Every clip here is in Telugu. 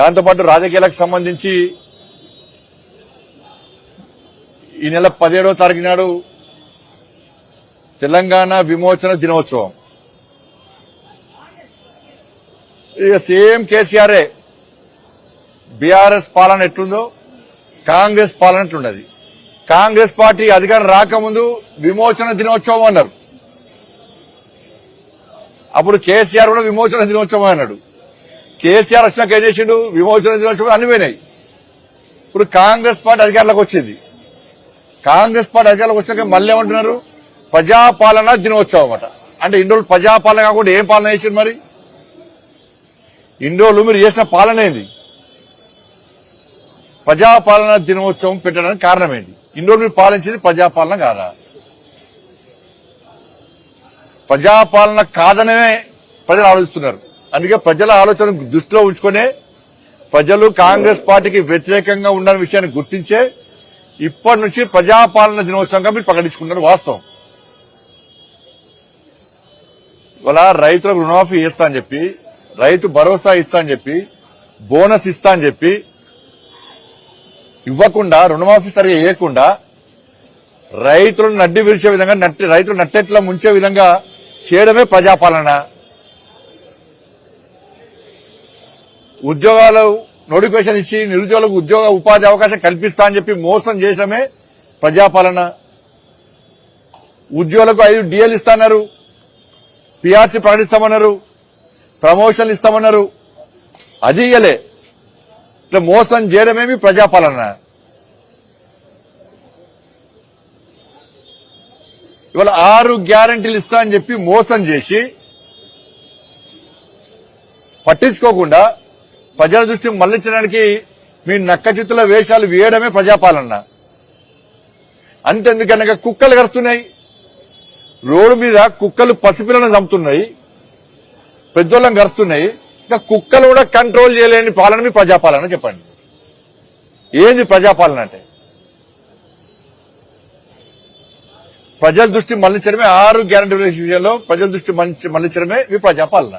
దాంతోపాటు రాజకీయాలకు సంబంధించి ఈ నెల పదిహేడవ తారీఖు నాడు తెలంగాణ విమోచన దినోత్సవం. ఇక సేమ్ కేసీఆర్ఏ బీఆర్ఎస్ పాలన ఎట్లుందో కాంగ్రెస్ పాలన ఎట్లున్నది కాంగ్రెస్ పార్టీ అధికారం రాకముందు విమోచన దినోత్సవం అన్నారు. అప్పుడు కేసీఆర్ కూడా విమోచన దినోత్సవం అన్నాడు. కేసీఆర్ వచ్చినాక ఏం చేసిండు? విమోచన దినోత్సవం అన్ని పోయినాయి. ఇప్పుడు కాంగ్రెస్ పార్టీ అధికారులకు వచ్చింది. కాంగ్రెస్ పార్టీ అధికారులకు వచ్చినాక మళ్ళీ ఏమంటున్నారు? ప్రజాపాలన దినోత్సవం అట. అంటే ఇన్ని రోజులు ప్రజాపాలన కాకుండా ఏం పాలన చేసిండు మరి? ఇన్ని రోజులు మీరు చేసిన పాలన ఏంది? ప్రజాపాలన దినోత్సవం పెట్టడానికి కారణమేంది ఏంటి ఇన్ని రోజులు మీరు పాలించేది ప్రజాపాలన కాదా? ప్రజాపాలన కాదనే ప్రజలు ఆలోచిస్తున్నారు. అందుకే ప్రజల ఆలోచన దృష్టిలో ఉంచుకునే ప్రజలు కాంగ్రెస్ పార్టీకి వ్యతిరేకంగా ఉన్న విషయాన్ని గుర్తించే ఇప్పటి నుంచి ప్రజాపాలన దినోత్సవంగా మీరు ప్రకటించుకున్నారు వాస్తవం. ఇవాళ రైతులకు రుణమాఫీ ఇస్తా అని చెప్పి రైతు భరోసా ఇస్తా అని చెప్పి బోనస్ ఇస్తా అని చెప్పి ఇవ్వకుండా రుణమాఫీ సరిగా ఇవ్వకుండా రైతులను నడ్డి విరిచే విధంగా రైతులు నట్టెట్లా ముంచే విధంగా చేయడమే ప్రజాపాలన. ఉద్యోగాలు నోటిఫికేషన్ ఇచ్చి నిరుద్యోగులకు ఉద్యోగ ఉపాధి అవకాశం కల్పిస్తా అని చెప్పి మోసం చేసమే ప్రజాపాలన. ఉద్యోగులకు ఐదు డిఎల్ ఇస్తాన్నారు పిఆర్సీ ప్రకటిస్తామన్నారు. ప్రమోషన్లు ఇస్తామన్నారు. అది ఇయ్యలే. ఇట్లా మోసం చేయడమేమి ప్రజాపాలన. ఇవాళ ఆరు గ్యారంటీలు ఇస్తా అని చెప్పి మోసం చేసి పట్టించుకోకుండా ప్రజల దృష్టి మళ్ళించడానికి మీ నక్క చిత్తుల వేషాలు వేయడమే ప్రజాపాలన. అంతెందుకనగా కుక్కలు కడుతున్నాయి రోడ్డు మీద కుక్కలు పసిపిల్లను చంపుతున్నాయి. పెద్దోళ్ళం కరుస్తున్నాయి. ఇంకా కుక్కలు కూడా కంట్రోల్ చేయలేని పాలన మీ ప్రజాపాలన చెప్పండి. ఏంది ప్రజాపాలన అంటే? ప్రజల దృష్టి మళ్ళించడమే ఆరు గ్యారంటీ విషయంలో ప్రజల దృష్టి మళ్ళించడమే మీ ప్రజాపాలన.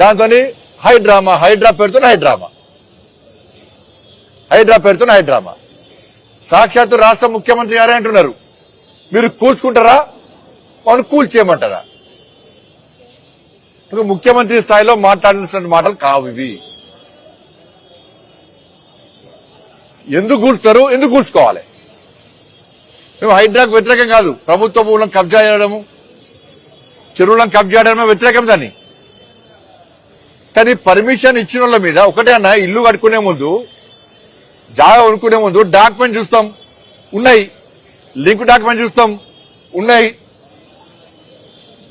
దాంతో హైడ్రామా హైడ్రా పేరుతో హైడ్రామా హైడ్రా పేరుతో హైడ్రామా సాక్షాత్తు రాష్ట్ర ముఖ్యమంత్రి గారే అంటున్నారు. మీరు కూల్చుకుంటారా? వాళ్ళు కూల్చేయమంటారా ఇక ముఖ్యమంత్రి స్థాయిలో మాట్లాడాల్సిన మాటలు కావు ఇవి. ఎందుకు కూల్చుతారు? ఎందుకు కూల్చుకోవాలి? మేము హైడ్రాకు వ్యతిరేకం కాదు. ప్రభుత్వ భూములను కబ్జా చేయడము చెరువులను కబ్జా చేయడమే వ్యతిరేకం దాన్ని. కానీ పర్మిషన్ ఇచ్చిన వాళ్ళ మీద ఒకటే అన్న ఇల్లు కట్టుకునే ముందు జాగా కొనుక్కునే ముందు డాక్యుమెంట్ చూస్తాం. ఉన్నాయి. లింక్ డాక్యుమెంట్ చూస్తాం. ఉన్నాయి.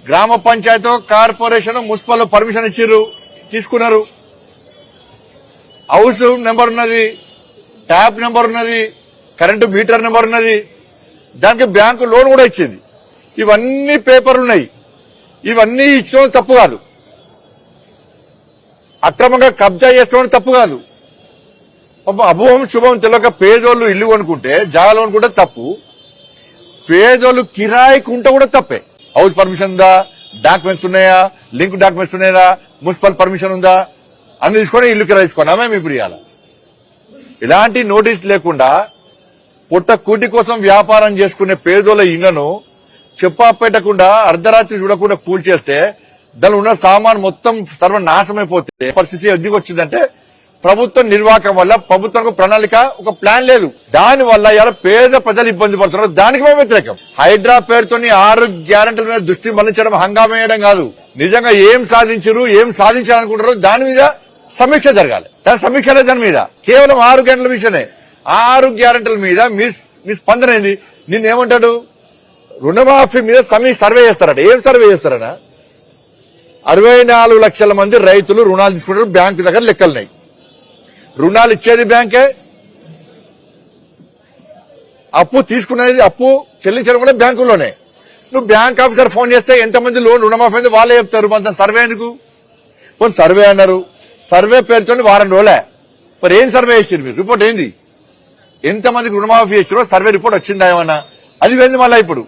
గ్రామ పంచాయతీ కార్పొరేషన్ మున్సిపల్ పర్మిషన్ ఇచ్చిర్రు తీసుకున్నారు. హౌస్ నెంబర్ ఉన్నది ట్యాప్ నెంబర్ ఉన్నది కరెంటు మీటర్ నెంబర్ ఉన్నది. దానికి బ్యాంకు లోన్ కూడా ఇచ్చింది. ఇవన్నీ పేపర్లు ఉన్నాయి. ఇవన్నీ ఇచ్చడం తప్పు కాదు. అక్రమంగా కబ్జా చేసుకోవడం తప్పు కాదు. పాపం అభువం శుభం తెలియక పేదోళ్ళు ఇల్లు కొనుక్కుంటే జాగాలు కొనుక్కుంటే తప్పు. పేదోళ్ళు కిరాయికి ఉంటే కూడా తప్పే. హౌస్ పర్మిషన్ ఉందా? డాక్యుమెంట్స్ ఉన్నాయా? లింక్ డాక్యుమెంట్స్ ఉన్నాయా? మున్సిపల్ పర్మిషన్ ఉందా? అన్ని తీసుకొని ఇల్లు కిరాయి తీసుకోండి మేము ఇప్పుడు ఇవ్వాలి ఇలాంటి నోటీస్ లేకుండా పుట్ట కూటి కోసం వ్యాపారం చేసుకునే పేదోళ్ళ ఇళ్ళను చెప్పా పెట్టకుండా అర్ధరాత్రి చూడకుండా కూల్ చేస్తే దానిలో ఉన్న సామాన్ మొత్తం సర్వనాశమైపోతే పరిస్థితి ఎందుకు వచ్చిందంటే ప్రభుత్వం నిర్వాహకం వల్ల ప్రభుత్వం ప్రణాళిక ఒక ప్లాన్ లేదు. దాని వల్ల ఇలా పేద ప్రజలు ఇబ్బంది పడుతున్నారు. దానికి మేము వ్యతిరేకం. హైడ్రా పేరుతో ఆరు గ్యారంటీల మీద దృష్టి మళ్ళించడం హంగామా వేయడం కాదు. నిజంగా ఏం సాధించరు ఏం సాధించాలనుకుంటారు దాని మీద సమీక్ష జరగాలి. దాని సమీక్ష లేదు దాని మీద. కేవలం ఆరు గంటల విషయమే. ఆరు గ్యారంటీల మీద మీ మీ స్పందన ఏంది? నిన్నేమంటాడు? రుణమాఫీ మీద సమీ సర్వే చేస్తారట. ఏం సర్వే చేస్తారట? అరవై నాలుగు లక్షల మంది రైతులు రుణాలు తీసుకుంటారు బ్యాంకు దగ్గర లెక్కలున్నాయి. రుణాలు ఇచ్చేది బ్యాంకే. అప్పు తీసుకునేది అప్పు చెల్లించడం కూడా బ్యాంకులోనే నువ్వు బ్యాంక్ ఆఫీసర్ ఫోన్ చేస్తే ఎంతమంది లోన్ రుణమాఫీ అయింది వాళ్ళే చెప్తారు మన సర్వే ఎందుకు? కొన్ని సర్వే అన్నారు. సర్వే పేరుతో వారం రోజులే. మరి ఏం సర్వే చేసారు మీరు? రిపోర్ట్ ఏంది? ఎంతమందికి రుణమాఫీ చేసారో సర్వే రిపోర్ట్ వచ్చిందా ఏమన్నా? అది ఏంది మళ్ళీ ఇప్పుడు.